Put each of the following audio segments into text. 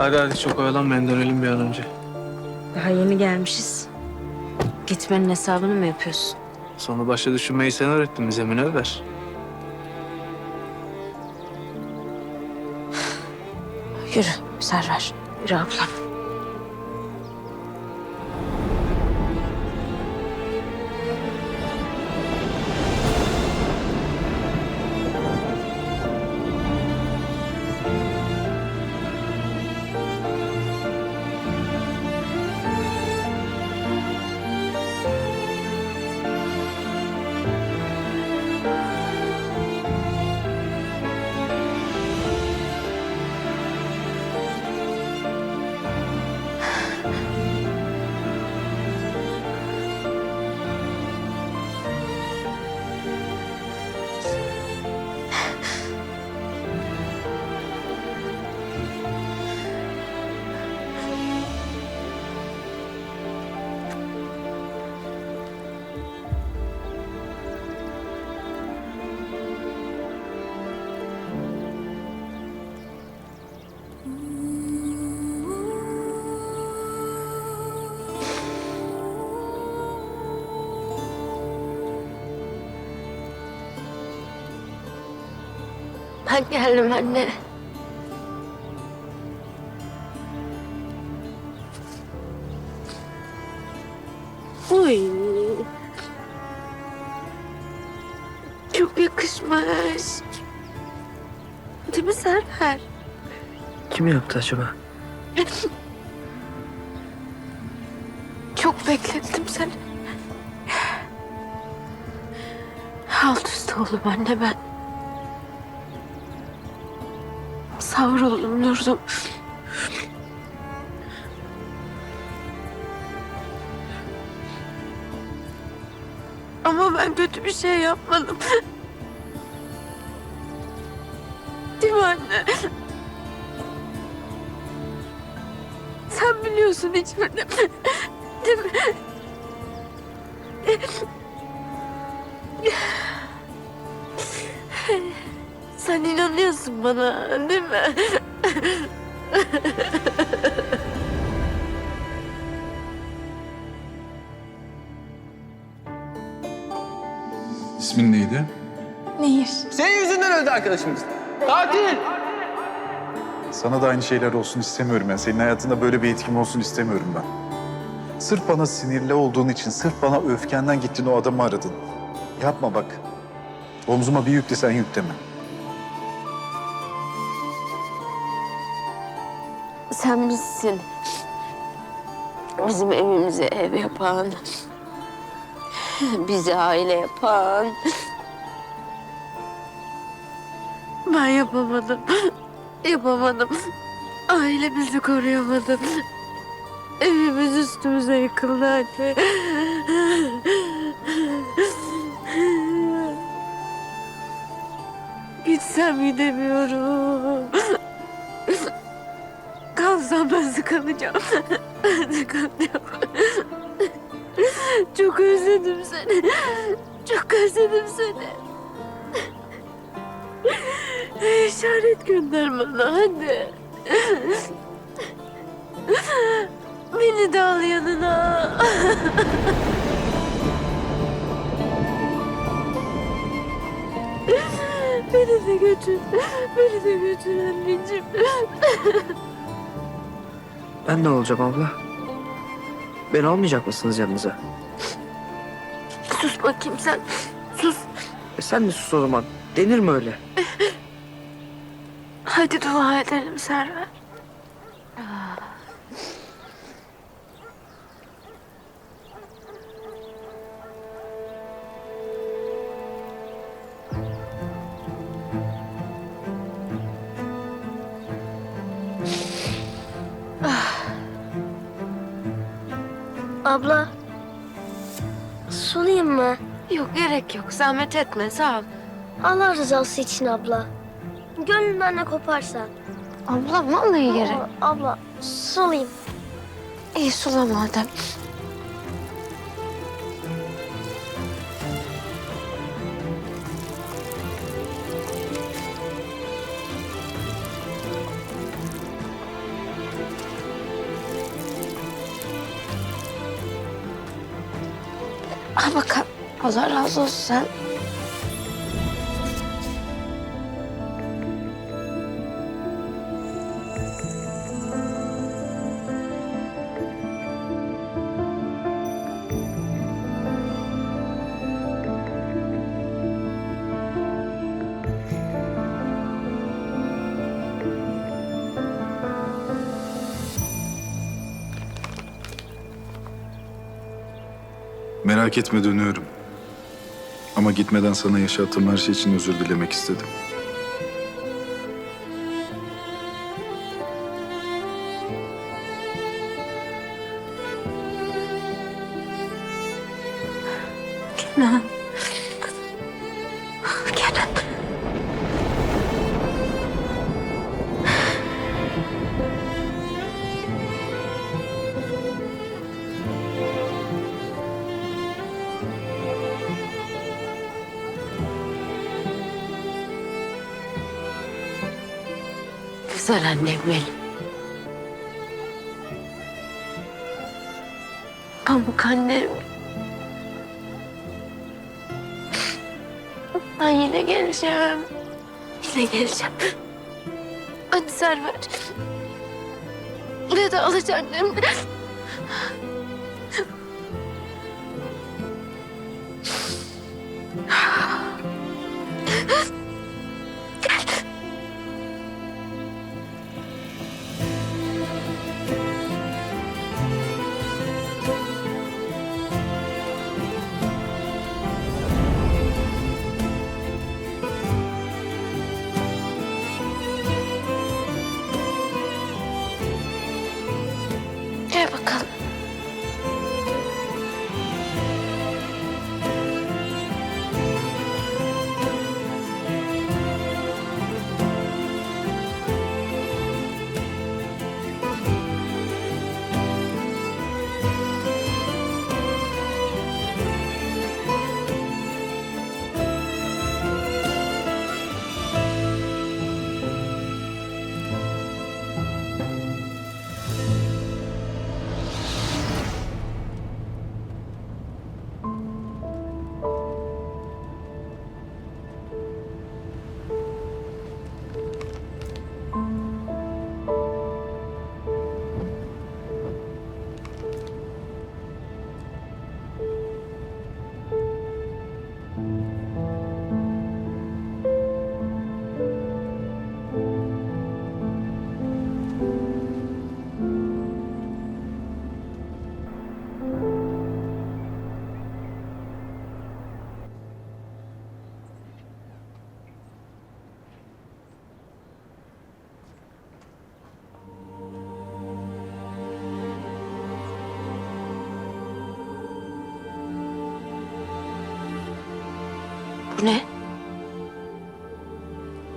Hadi hadi çok oyalanmayın dönelim bir an önce. Daha yeni gelmişiz. Gitmenin hesabını mı yapıyorsun? Sonu başa düşünmeyi sen öğrettin bize Münevver. Yürü Server. Yürü ablam. Ben geldim anne. Uy. Kim yaptı acaba? Çok beklettim seni. Alt üst oldum anne ben. Savruldum durdum. Ama ben kötü bir şey yapmadım. Değil mi anne? Biliyorsun hiçbirini. Değil mi? Sen inanıyorsun bana değil mi? İsmin neydi? Nehir. Senin yüzünden öldü arkadaşımız. Tatil. Sana da aynı şeyler olsun istemiyorum ben. Senin hayatında böyle bir etkim olsun istemiyorum ben. Sırf bana sinirli olduğun için, sırf bana öfkenden gittin o adamı aradın. Yapma bak. Omzuma bir yük de sen yükleme. Sen bizsin. Bizim evimizi ev yapan. Bizi aile yapan. Ben yapamadım. Yapamadım. Ailemizi koruyamadım. Evimiz üstümüze yıkıldı anne. Gitsem gidemiyorum. Kalsam ben sıkılacağım. Ben sıkılacağım. Çok özledim seni. Çok özledim seni. İşaret gönder bana hadi. Beni de al yanına. Beni de götür. Beni de götür anneciğim. Ben ne olacağım abla? Beni almayacak mısınız yanınıza? Sus bakayım sen. Sus. E sen de sus o zaman. Denir mi öyle? Hadi dua edelim Server. Abla. Sulayım mı? Yok gerek yok. Zahmet etme. Sağ ol. Allah rızası için abla gönlünden ne koparsa. Abla vallahi yere. Abla, abla sulayım. İyi sula madem. Al bakalım. Allah razı olsun sen. Merak etme dönüyorum. Ama gitmeden sana yaşattığım her şey için özür dilemek istedim. Annem benim. Pamuk annem. Ben yine geleceğim. Yine geleceğim. Hadi Server. Buraya da alacağım annem.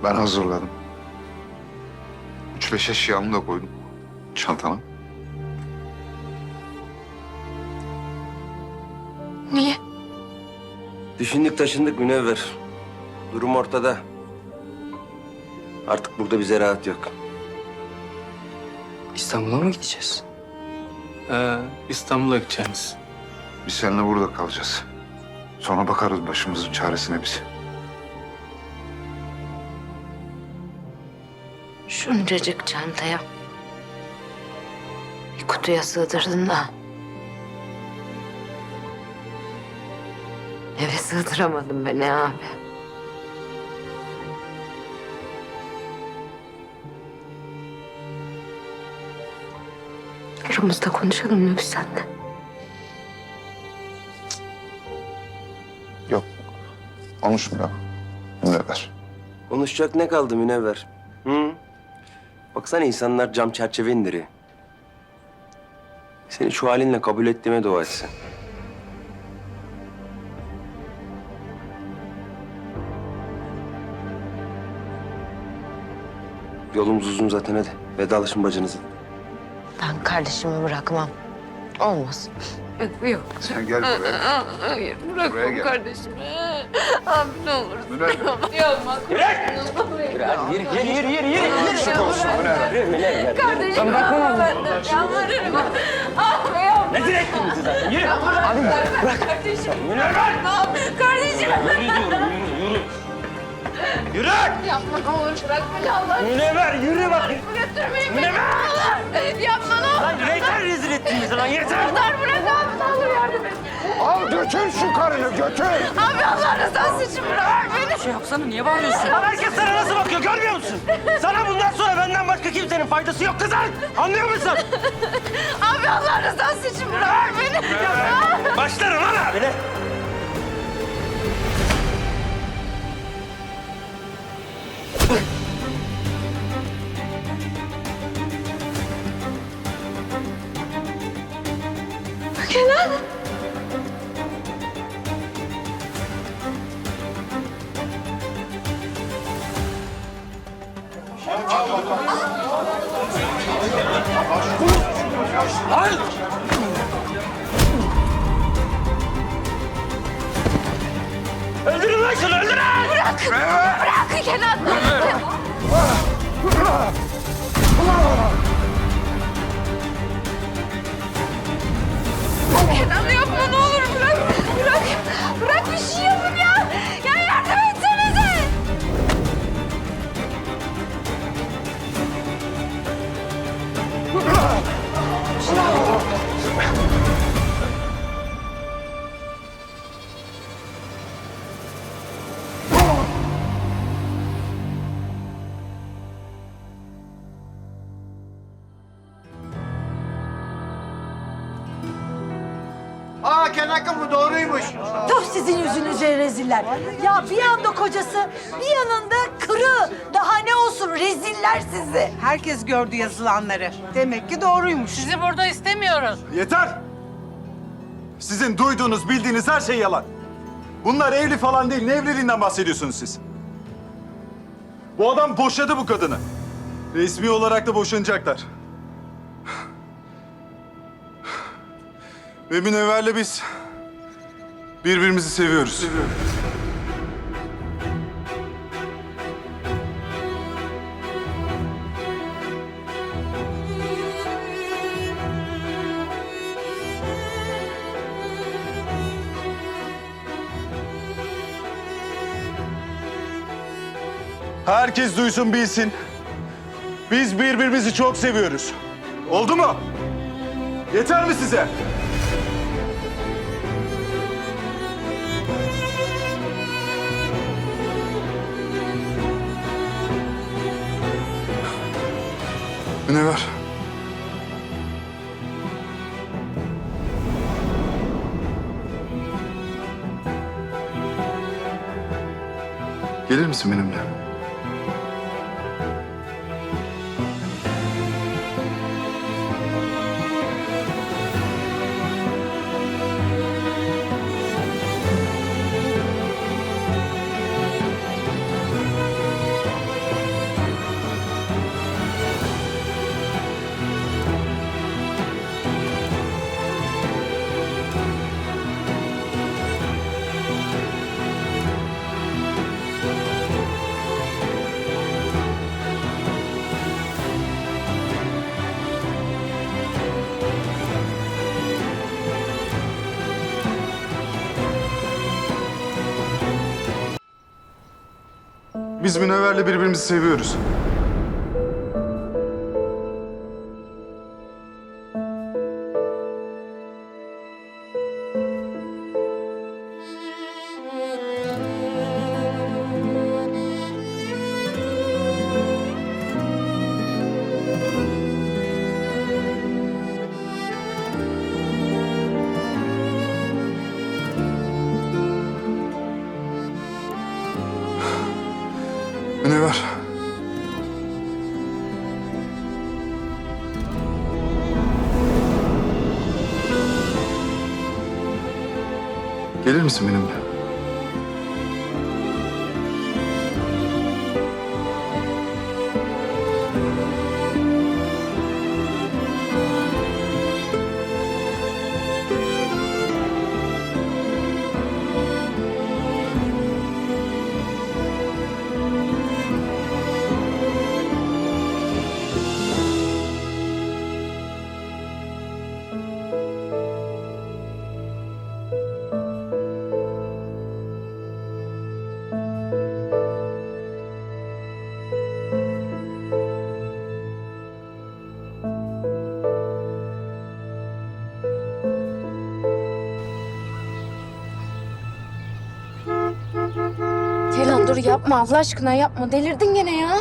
Ben hazırladım. Üç beş eşyamı da koydum çantama. Niye? Düşündük taşındık Münevver. Durum ortada. Artık burada bize rahat yok. İstanbul'a mı gideceğiz? Ee, İstanbul'a gideceğiniz. Biz seninle burada kalacağız. Sonra bakarız başımızın çaresine biz. Şuncacık çantaya. Bir kutuya sığdırdın da. Eve sığdıramadım beni abi. Aramızda konuşalım mı biz seninle? Yok. Konuşmuyor. Ne ver? Konuşacak ne kaldı Münevver? Hı? Baksana insanlar cam çerçeve indiriyor. Seni şu halinle kabul ettiğime dua etsin. Yolumuz uzun zaten hadi. Vedalaşın bacınızı. Ben kardeşimi bırakmam. Olmaz. Yok, yok. Sen gel buraya. Hayır, Buraya bırakmam gel. kardeşimi. Abi ne olur. Münevver. Yapma. Hadi yürü, yürü, yürü, yürü, yürü. Aşık olsun Münevver. Yürü, Münevver. Kardeşim, ben benden yalvarırım. Ah be yapma. ettin bizi zaten. Yürü. Abi bırak. Münevver. Kardeşim. Yürü diyorum yürü yürü. Yürü. Yapma ne olur bırakma ya Allah. Münevver yürü bak. Götürmeyin beni. Münevver. Ne olur. Yapma olur. Lan yeter rezil ettin bizi lan yeter. Kurtar bırak abi ne olur yardım et. Al götür şu karını götür. Abi Allah rızası için bırak beni. Şey yapsana niye bağırıyorsun? Lan herkes sana nasıl bakıyor görmüyor musun? Sana bundan sonra benden başka kimsenin faydası yok kızım. Anlıyor musun? Abi Allah rızası için bırak beni. Başlarım lan abine. Reziller. Ya bir yanda kocası, bir yanında kırı. Daha ne olsun reziller sizi. Herkes gördü yazılanları. Demek ki doğruymuş. Sizi burada istemiyoruz. Yeter! Sizin duyduğunuz, bildiğiniz her şey yalan. Bunlar evli falan değil. Ne evliliğinden bahsediyorsunuz siz? Bu adam boşadı bu kadını. Resmi olarak da boşanacaklar. Ve Münevver'le biz birbirimizi seviyoruz. Herkes duysun bilsin. Biz birbirimizi çok seviyoruz. Oldu mu? Yeter mi size? Münevver. Gelir misin benimle? Biz Münevver'le birbirimizi seviyoruz. Misin benimle? Yapma Allah aşkına yapma. Delirdin gene ya.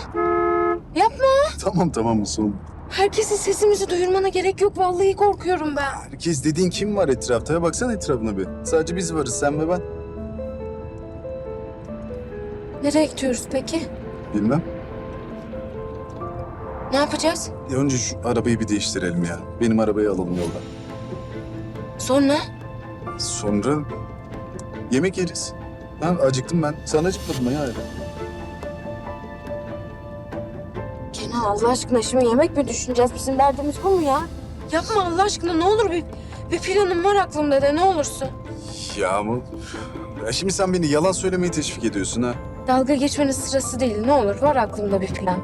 Yapma. Tamam tamam son. Herkesin sesimizi duyurmana gerek yok. Vallahi korkuyorum ben. Herkes dediğin kim var etrafta? Ya baksana etrafına bir. Sadece biz varız sen ve ben. Nereye gidiyoruz peki? Bilmem. Ne yapacağız? Ya önce şu arabayı bir değiştirelim ya. Benim arabayı alalım yoldan. Sonra? Sonra yemek yeriz. Ha, acıktım ben. Sen acıkmadın mı ya? Kenan Allah aşkına şimdi yemek mi düşüneceğiz? Bizim derdimiz bu mu ya? Yapma Allah aşkına ne olur bir, bir planım var aklımda de ne olursun. Ya ama... Ya şimdi sen beni yalan söylemeyi teşvik ediyorsun ha. Dalga geçmenin sırası değil ne olur var aklımda bir plan.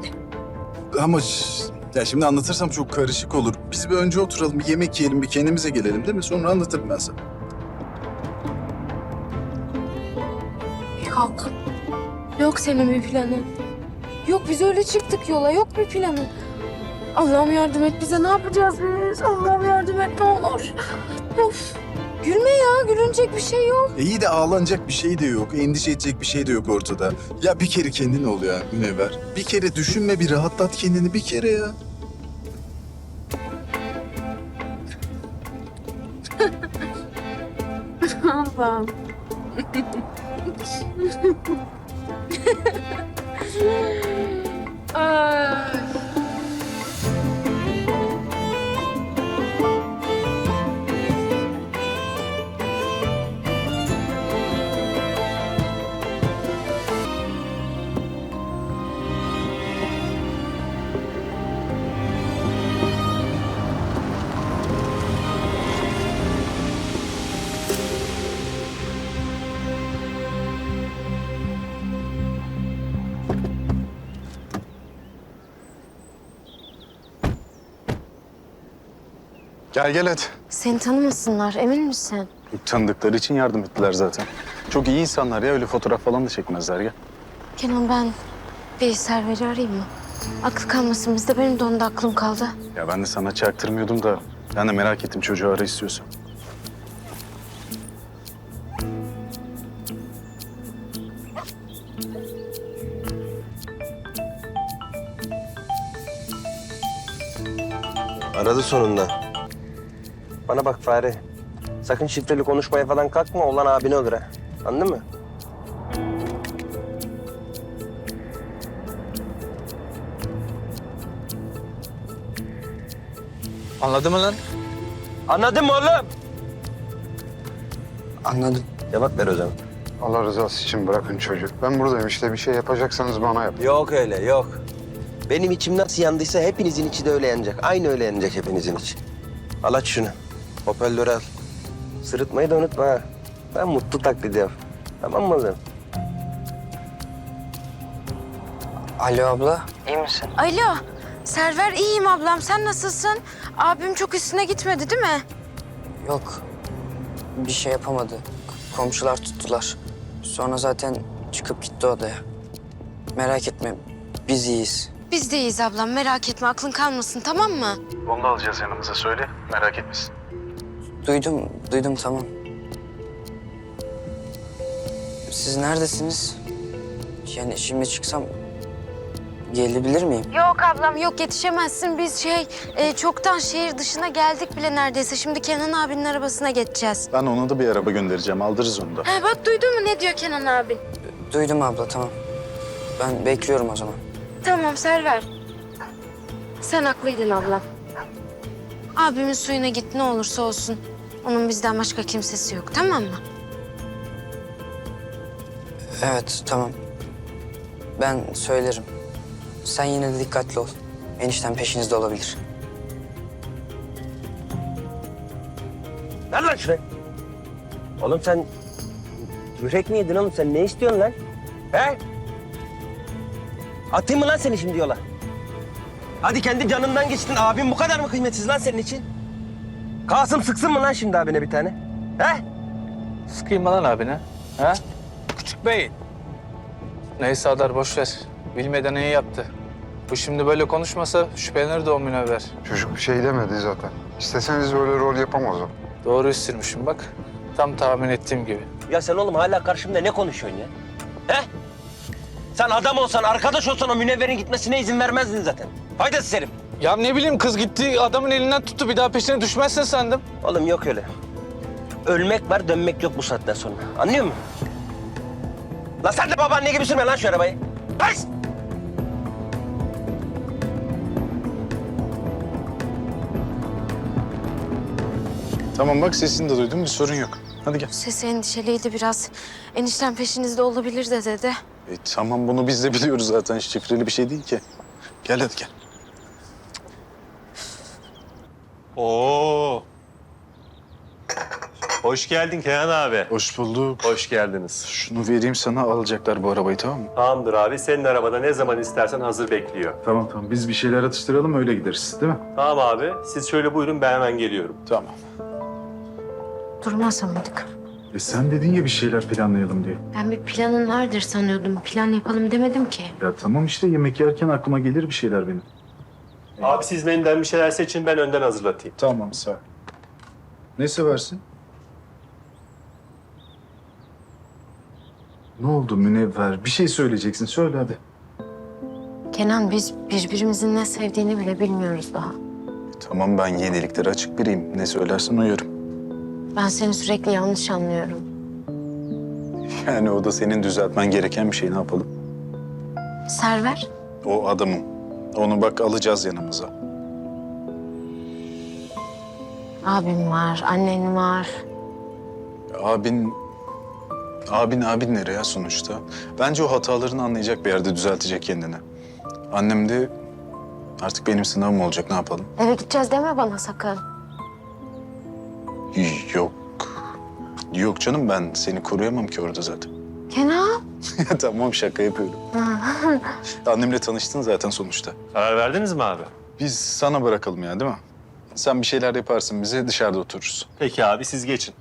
Ama ş- ya şimdi anlatırsam çok karışık olur. Biz bir önce oturalım, bir yemek yiyelim, bir kendimize gelelim değil mi? Sonra anlatırım ben sana. Yok. Yok senin bir planın. Yok biz öyle çıktık yola yok bir planın. Allah'ım yardım et bize ne yapacağız biz? Allah'ım yardım et ne olur. Of. Gülme ya gülünecek bir şey yok. E iyi de ağlanacak bir şey de yok, endişe edecek bir şey de yok ortada. Ya bir kere kendin ol ya Münevver. Bir kere düşünme, bir rahatlat kendini bir kere ya. Gel gel hadi. Seni tanımasınlar emin misin? Tanıdıkları için yardım ettiler zaten. Çok iyi insanlar ya, öyle fotoğraf falan da çekmezler ya. Kenan ben bir serveri arayayım mı? Aklı kalmasın bizde benim de onda aklım kaldı. Ya ben de sana çaktırmıyordum da ben de merak ettim çocuğu ara istiyorsan. Aradı sonunda. Bana bak Fare. Sakın şifreli konuşmaya falan kalkma. Olan abini olur ha. Anladın mı? Anladın mı lan? Anladın mı oğlum? Anladım. Cevap ver o zaman. Allah rızası için bırakın çocuğu. Ben buradayım işte bir şey yapacaksanız bana yap. Yok öyle yok. Benim içim nasıl yandıysa hepinizin içi de öyle yanacak. Aynı öyle yanacak hepinizin içi. Al aç şunu. Hoparlörü al. Sırıtmayı da unutma ha. Ben mutlu taklidi yap. Tamam mı oğlum? Alo abla. iyi misin? Alo Server iyiyim ablam sen nasılsın? Abim çok üstüne gitmedi değil mi? Yok. Bir şey yapamadı. Komşular tuttular. Sonra zaten çıkıp gitti odaya. Merak etme. Biz iyiyiz. Biz de iyiyiz ablam merak etme aklın kalmasın tamam mı? Onu da alacağız yanımıza söyle, merak etmesin. Duydum, duydum tamam. Siz neredesiniz? Yani şimdi çıksam gelebilir miyim? Yok ablam yok yetişemezsin biz şey e, çoktan şehir dışına geldik bile neredeyse. Şimdi Kenan abinin arabasına geçeceğiz. Ben ona da bir araba göndereceğim, aldırırız onu da. He bak duydun mu ne diyor Kenan abi? Duydum abla tamam. Ben bekliyorum o zaman. Tamam Server. Sen haklıydın ablam. Abimin suyuna git ne olursa olsun. Onun bizden başka kimsesi yok tamam mı? Evet tamam. Ben söylerim. Sen yine de dikkatli ol. Enişten peşinizde olabilir. Ver lan şurayı. Oğlum sen yürek mi yedin oğlum? Sen ne istiyorsun lan? He? Atayım mı lan seni şimdi yola? Hadi kendi canından geçtin. Abim bu kadar mı kıymetsiz lan senin için? Kasım sıksın mı lan şimdi abine bir tane? He? Sıkayım mı lan abine? Ha? Küçük bey. Neyse Adar boş ver. Bilmeden iyi yaptı. Bu şimdi böyle konuşmasa şüphelenirdi o münevver. Çocuk bir şey demedi zaten. İsteseniz böyle rol yapamaz o. Doğru istirmişim bak. Tam tahmin ettiğim gibi. Ya sen oğlum hala karşımda ne konuşuyorsun ya? He? Sen adam olsan, arkadaş olsan o münevverin gitmesine izin vermezdin zaten. Faydasız herif. Ya ne bileyim kız gitti adamın elinden tuttu bir daha peşine düşmezsin sandım. Oğlum yok öyle. Ölmek var, dönmek yok bu saatten sonra. Anlıyor musun? Lan sen de babaanne gibi sürme lan şu arabayı. Pes! Tamam bak sesini de duydum bir sorun yok. Hadi gel. Sesi endişeliydi biraz. Enişten peşinizde olabilir de dedi. E, tamam bunu biz de biliyoruz zaten şifreli bir şey değil ki. Gel hadi gel. Oo. Hoş geldin Kenan abi. Hoş bulduk. Hoş geldiniz. Şunu vereyim sana alacaklar bu arabayı tamam mı? Tamamdır abi. Senin arabada ne zaman istersen hazır bekliyor. Tamam tamam biz bir şeyler atıştıralım öyle gideriz değil mi? Tamam abi. Siz şöyle buyurun ben hemen geliyorum. Tamam. Durmaz mıydık? E sen dedin ya bir şeyler planlayalım diye. Ben bir planın vardır sanıyordum. Plan yapalım demedim ki. Ya tamam işte yemek yerken aklıma gelir bir şeyler benim. Abi siz menüden bir şeyler seçin ben önden hazırlatayım. Tamam sağ ol. Ne seversin? Ne oldu Münevver? Bir şey söyleyeceksin. Söyle hadi. Kenan biz birbirimizin ne sevdiğini bile bilmiyoruz daha. Tamam ben yeniliklere açık biriyim. Ne söylersen uyarım. Ben seni sürekli yanlış anlıyorum. Yani o da senin düzeltmen gereken bir şey. Ne yapalım? Server, O adamım. Onu bak alacağız yanımıza. abim var, annen var. Abin... Abin abin nereye ya sonuçta? Bence o hatalarını anlayacak bir yerde düzeltecek kendini. Annem de artık benim sınavım olacak. Ne yapalım? Eve gideceğiz deme bana sakın. Yok. Yok canım ben seni koruyamam ki orada zaten. Kenan. tamam şaka yapıyorum. Annemle tanıştın zaten sonuçta. Karar verdiniz mi abi? Biz sana bırakalım ya değil mi? Sen bir şeyler yaparsın bize dışarıda otururuz. Peki abi siz geçin.